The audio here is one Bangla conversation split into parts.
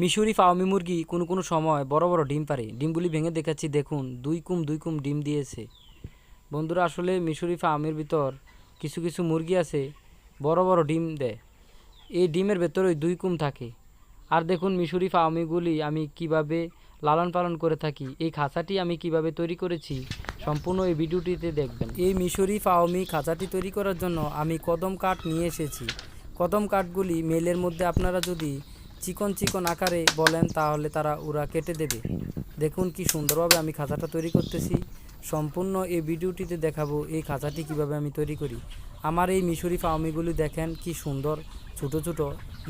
মিশরি ফাওমি মুরগি কোনো কোনো সময় বড় বড় ডিম পারে। ডিমগুলি ভেঙে দেখাচ্ছি, দেখুন, দুই কুম দুই কুম ডিম দিয়েছে। বন্ধুরা, আসলে মিশরি ফার্মের ভিতর কিছু কিছু মুরগি আছে, বড় বড় ডিম দেয়। এই ডিমের ভেতরে দুই কুম থাকে। আর দেখুন, মিশরি ফার্মিগুলি আমি কীভাবে লালন পালন করে থাকি, এই খাঁচাটি আমি কীভাবে তৈরি করেছি, সম্পূর্ণ এই ভিডিওটিতে দেখবেন। এই মিশরি ফাওমি খাঁচাটি তৈরি করার জন্য আমি কদম কাঠ নিয়ে এসেছি। কদম কাঠগুলি মেলের মধ্যে আপনারা যদি চিকন চিকন আকারে বলেন, তাহলে তারা ওরা কেটে দেবে। দেখুন কি সুন্দরভাবে আমি খাঁচাটা তৈরি করতেছি। সম্পূর্ণ এই ভিডিওটিতে দেখাবো এই খাঁচাটি কীভাবে আমি তৈরি করি। আমার এই মিশরি ফার্মিগুলি দেখেন কি সুন্দর, ছোট ছোট।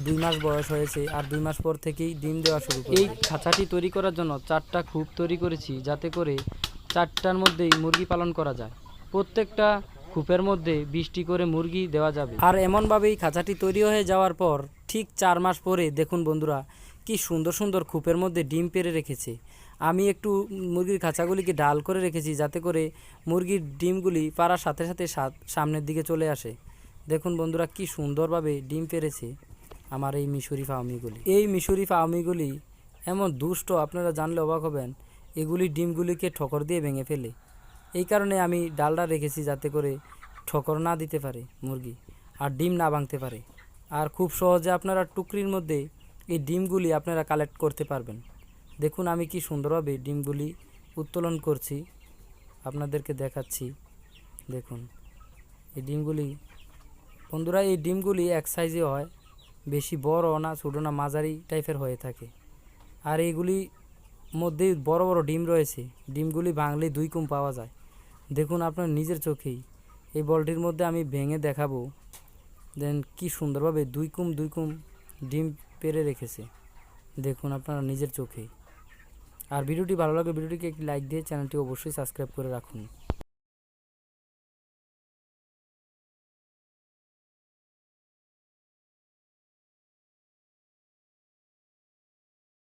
দুই মাস বয়স হয়েছে আর দুই মাস পর থেকেই ডিম দেওয়া শুরু এই খাঁচাটি তৈরি করার জন্য চারটা খুব তৈরি করেছি, যাতে করে চারটার মধ্যেই মুরগি পালন করা যায়। প্রত্যেকটা কূপের মধ্যে বিশটি করে মুরগি দেওয়া যাবে। আর এমনভাবেই খাঁচাটি তৈরি হয়ে যাওয়ার পর ঠিক চার মাস পরে, দেখুন বন্ধুরা, কি সুন্দর সুন্দর কূপের মধ্যে ডিম পেরে রেখেছে। আমি একটু মুরগির খাঁচাগুলিকে ডাল করে রেখেছি যাতে করে মুরগির ডিমগুলি পাড়ার সাথে সাথে সামনের দিকে চলে আসে। দেখুন বন্ধুরা, কি সুন্দরভাবে ডিম পেরেছে আমার এই মিশরি ফার্মিগুলি এই মিশরি ফার্মিগুলি এমন দুষ্ট, আপনারা জানলে অবাক হবেন, এগুলি ডিমগুলিকে ঠকর দিয়ে ভেঙে ফেলে। এই কারণে আমি ডালটা রেখেছি যাতে করে ঠকর না দিতে পারে মুরগি আর ডিম না ভাঙতে পারে। আর খুব সহজে আপনারা টুকরির মধ্যে এই ডিমগুলি আপনারা কালেক্ট করতে পারবেন। দেখুন আমি কি সুন্দরভাবে ডিমগুলি উত্তোলন করছি, আপনাদেরকে দেখাচ্ছি। দেখুন, এই ডিমগুলি, বন্ধুরা এই ডিমগুলি এক সাইজে হয়, বেশি বড় না, ছোটো না, মাঝারি টাইপের হয়ে থাকে। আর এইগুলি মধ্যে বড় বড় ডিম রয়েছে, ডিমগুলি ভাঙলে দুই কুম পাওয়া যায়। দেখুন আপনার নিজের চোখেই। এই বলটির মধ্যে আমি ভেঙে দেখাবো। দেন কি সুন্দরভাবে দুই কুম দুই কুম ডিম পেরে রেখেছে। দেখুন আপনারা নিজের চোখেই। আর ভিডিওটি ভালো লাগলে ভিডিওটিকে একটি লাইক দিয়ে চ্যানেলটি অবশ্যই সাবস্ক্রাইব করে রাখুন।